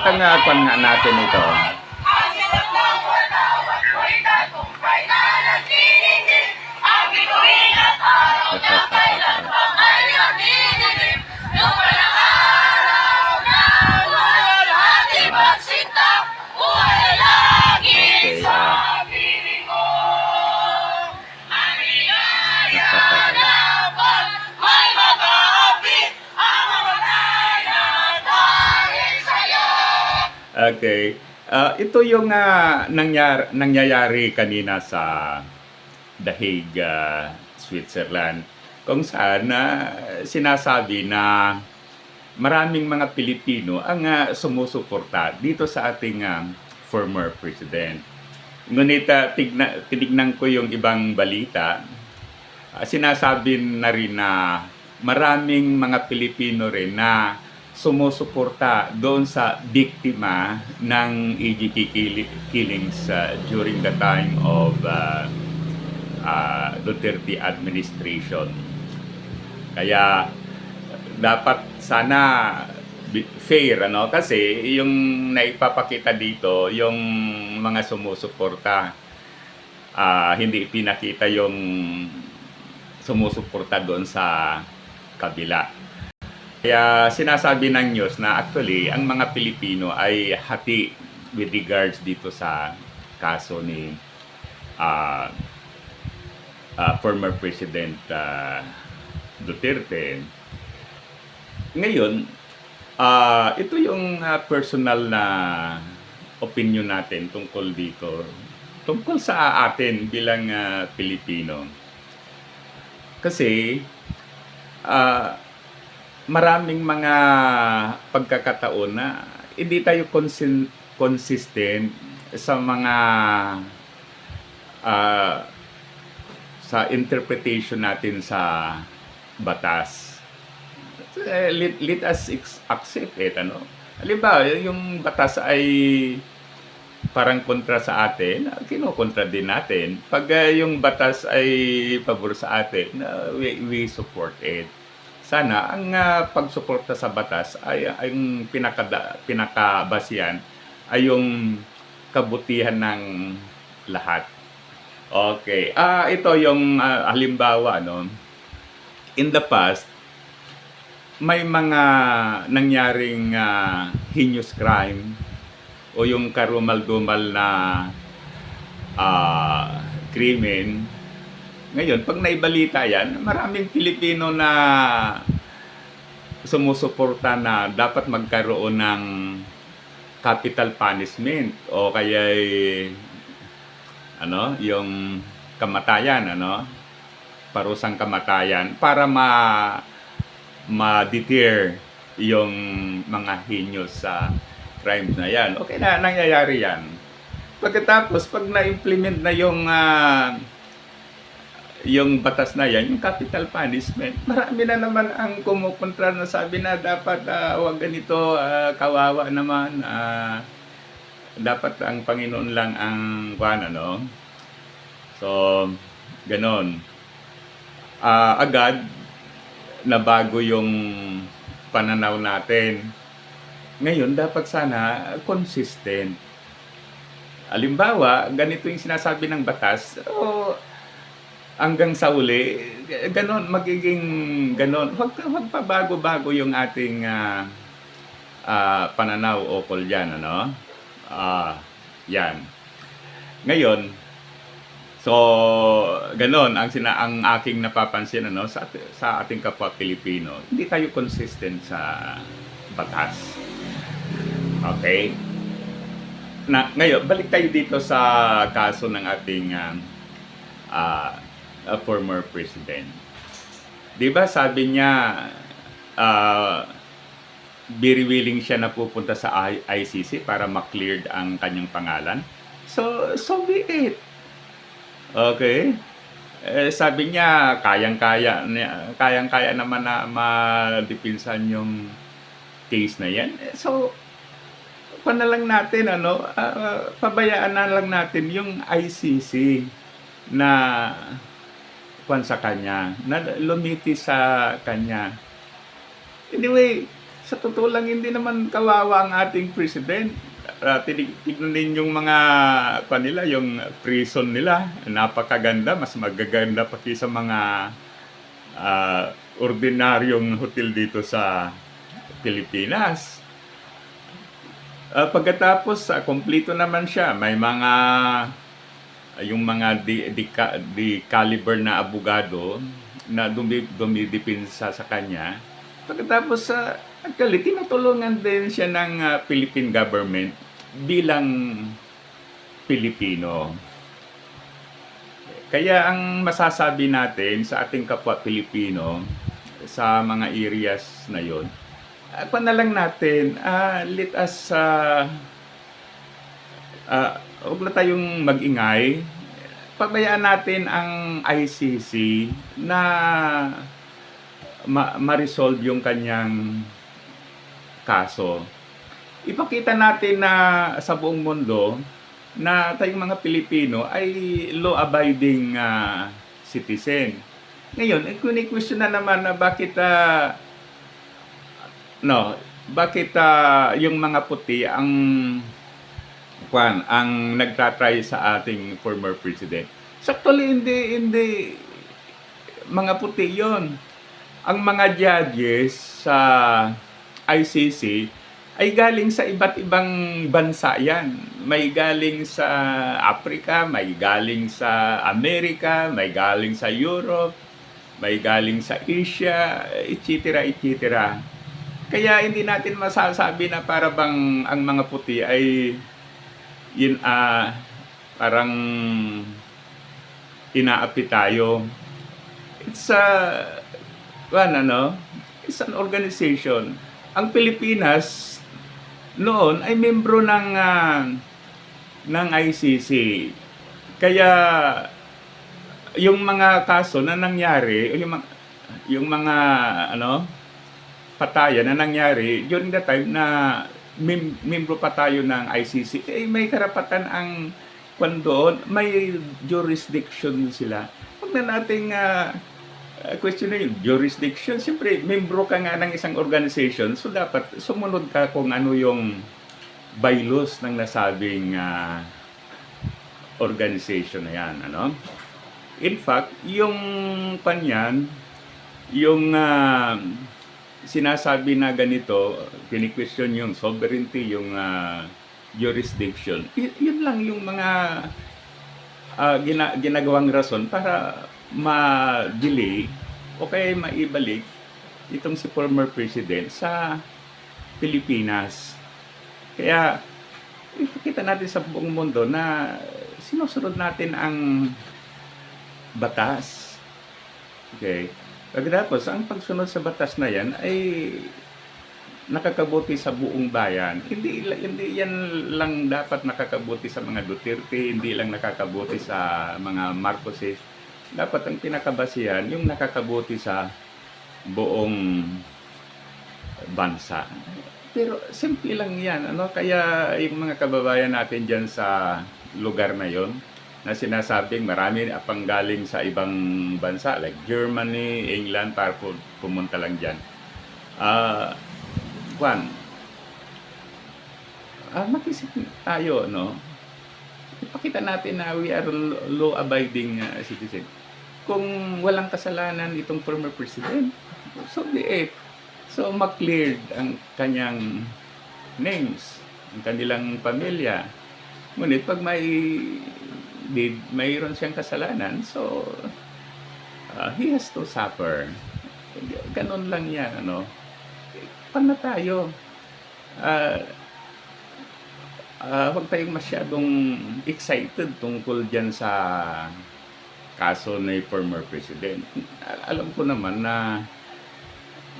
Kwan nga natin ito. Okay. Ah, ito yung ah, nangyar- nangyayari kanina sa The Hague, ah, Switzerland, kung saan na sinasabi na maraming mga Pilipino ang ah, sumusuporta dito sa ating ah, former president. Ngunit ah, tigna, tinignan ko yung ibang balita, ah, sinasabi na rin na maraming mga Pilipino rin na sumusuporta doon sa biktima ng killi- killings uh, during the time of uh, uh, Duterte administration. Kaya dapat sana fair ano kasi yung naipapakita dito yung mga sumusuporta ah, hindi pinakita yung sumusuporta doon sa kabila. Kaya sinasabi ng news na actually ang mga Pilipino ay hati with regards dito sa kaso ni ah, ah, former President ah, Duterte. Ngayon, ah, ito yung ah, personal na opinion natin tungkol dito. Tungkol sa atin bilang ah, Pilipino. Kasi ah, maraming mga pagkakataon na hindi tayo consin- consistent sa mga ah, sa interpretation natin sa batas. Eh, let, let us accept it, ano? Halimbawa, yung batas ay parang kontra sa atin, ah, kinukontra din natin. Pag ah, yung batas ay pabor sa atin, ah, we, we support it sana ang uh, pagsuporta sa batas ay ang pinakada, pinakabasihan ay yung kabutihan ng lahat. Okay. Ah, ito yung ah, halimbawa no. In the past may mga nangyaring ah, heinous crime o yung karumal-dumal na ah, krimen ngayon, pag naibalita yan, maraming Pilipino na sumusuporta na dapat magkaroon ng capital punishment o kaya ano, yung kamatayan, ano, parusang kamatayan para ma ma-deter yung mga heinous sa crimes na yan. Okay na, nangyayari yan. Pagkatapos, pag na-implement na yung ah, yung batas na yan, yung capital punishment, marami na naman ang kumukontra na sabi na dapat uh, wag ganito, ah, kawawa naman, ah, dapat ang Panginoon lang ang kuan ano. So, ganon. Ah, agad nabago yung pananaw natin. Ngayon, dapat sana consistent. Alimbawa, ganito yung sinasabi ng batas, oh, hanggang sa uli, ganon, magiging ganon. Wag, wag pa bago-bago yung ating ah, ah, pananaw o dyan, ano? Ah, yan. Ngayon, so, ganon ang, sina, ang aking napapansin ano, sa, sa ating kapwa Pilipino. Hindi tayo consistent sa batas. Okay? Na, ngayon, balik tayo dito sa kaso ng ating ah, ah, a former president. 'Di ba sabi niya ah very willing siya na pupunta sa ICC para ma-cleared ang kanyang pangalan. So, so be it. Okay? Eh, sabi niya, kayang-kaya, kayang-kaya naman na madipinsan yung case na yan. Eh, So, pa na lang natin, ano, ah, pabayaan na lang natin yung ICC na kwan sa kanya, na lumiti sa kanya. Anyway, sa totoo lang, hindi naman kawawa ang ating president. Uh, tignan yung mga kanila, yung prison nila. Napakaganda, mas magaganda pa kaysa mga uh, ordinaryong hotel dito sa Pilipinas. Uh, pagkatapos, uh, kompleto naman siya. May mga yung mga di, di, di caliber na abogado na dumi, dumidipinsa sa kanya. Pagkatapos sa uh, actually, tinutulungan din siya ng uh, Philippine government bilang Pilipino. Kaya ang masasabi natin sa ating kapwa Pilipino sa mga areas na yon, uh, na lang natin, uh, let us uh, uh, huwag na tayong mag-ingay. Pabayaan natin ang ICC na ma- ma-resolve yung kanyang kaso. Ipakita natin na sa buong mundo na tayong mga Pilipino ay law-abiding uh, citizen. Ngayon, eh, kuni-question na naman na bakit uh, no, bakit uh, yung mga puti ang kwan ang nagtatry sa ating former president. Saktually, hindi, hindi mga puti yon. Ang mga judges sa ICC ay galing sa iba't ibang bansa yan. May galing sa Africa, may galing sa Amerika, may galing sa Europe, may galing sa Asia, etc. etc. Kaya hindi natin masasabi na para bang ang mga puti ay yun ah parang inaapi tayo. It's a one ano, it's an organization. Ang Pilipinas noon ay membro ng uh, ng ICC. Kaya yung mga kaso na nangyari, yung mga, yung mga ano patayan na nangyari during the time na mem- membro pa tayo ng ICC, eh, may karapatan ang kwan doon, may jurisdiction sila. Huwag na nating uh, question na yun, jurisdiction. Siyempre, membro ka nga ng isang organization, so dapat sumunod ka kung ano yung bylaws ng nasabing uh, organization na yan. Ano? In fact, yung panyan, yung uh, sinasabi na ganito, kini-question yung sovereignty, yung uh, jurisdiction. Y- yun lang yung mga uh, gina- ginagawang rason para ma-delay o kaya maibalik itong si former president sa Pilipinas. Kaya ipakita natin sa buong mundo na sinusunod natin ang batas. Okay? Pagkatapos, ang pagsunod sa batas na yan ay nakakabuti sa buong bayan. Hindi hindi yan lang dapat nakakabuti sa mga Duterte, hindi lang nakakabuti sa mga Marcoses. Dapat ang pinakabasihan yung nakakabuti sa buong bansa. Pero simple lang yan. Ano? Kaya yung mga kababayan natin dyan sa lugar na yon na sinasabing marami pang galing sa ibang bansa like Germany, England para pumunta lang diyan. Ah, uh, Juan. Uh, makisip tayo, no? Ipakita natin na we are law-abiding uh, citizen. Kung walang kasalanan itong former president, so be it. So, makleared ang kanyang names, ang kanilang pamilya. Ngunit pag may did mayroon siyang kasalanan so uh, he has to suffer. Ganun lang yan ano. Paano tayo. Uh, uh, huwag tayong masyadong excited tungkol dyan sa kaso ni former president. Alam ko naman na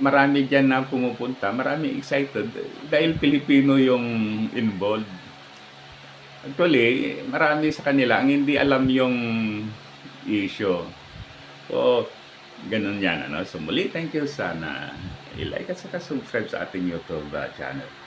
marami dyan na pumupunta marami excited dahil Pilipino yung involved Actually, marami sa kanila ang hindi alam yung issue. So, ganun yan. Ano? So, muli, thank you. Sana i-like at saka subscribe sa ating YouTube uh, channel.